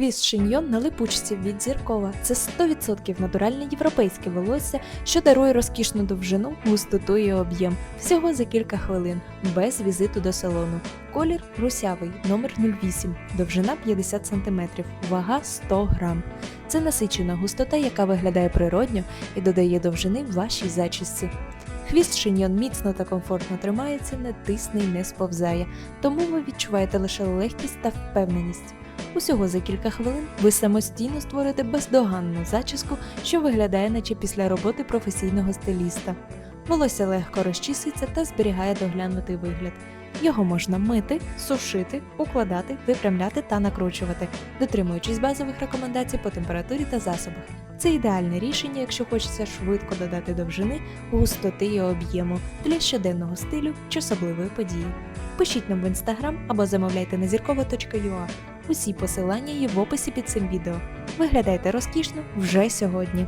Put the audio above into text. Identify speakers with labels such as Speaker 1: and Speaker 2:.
Speaker 1: Хвіст шиньйон на липучці від зіркова. Це 100% натуральне європейське волосся, що дарує розкішну довжину, густоту і об'єм. Всього за кілька хвилин, без візиту до салону. Колір русявий, номер 08, довжина 50 см, вага 100 грам. Це насичена густота, яка виглядає природньо і додає довжини вашій зачісці. Хвіст шиньйон міцно та комфортно тримається, не тисне й не сповзає, тому ви відчуваєте лише легкість та впевненість. Усього за кілька хвилин ви самостійно створите бездоганну зачіску, що виглядає наче після роботи професійного стиліста. Волосся легко розчісується та зберігає доглянутий вигляд. Його можна мити, сушити, укладати, випрямляти та накручувати, дотримуючись базових рекомендацій по температурі та засобах. Це ідеальне рішення, якщо хочеться швидко додати довжини, густоти і об'єму для щоденного стилю чи особливої події. Пишіть нам в інстаграм або замовляйте на зіркова.ua. Усі посилання є в описі під цим відео. Виглядайте розкішно вже сьогодні.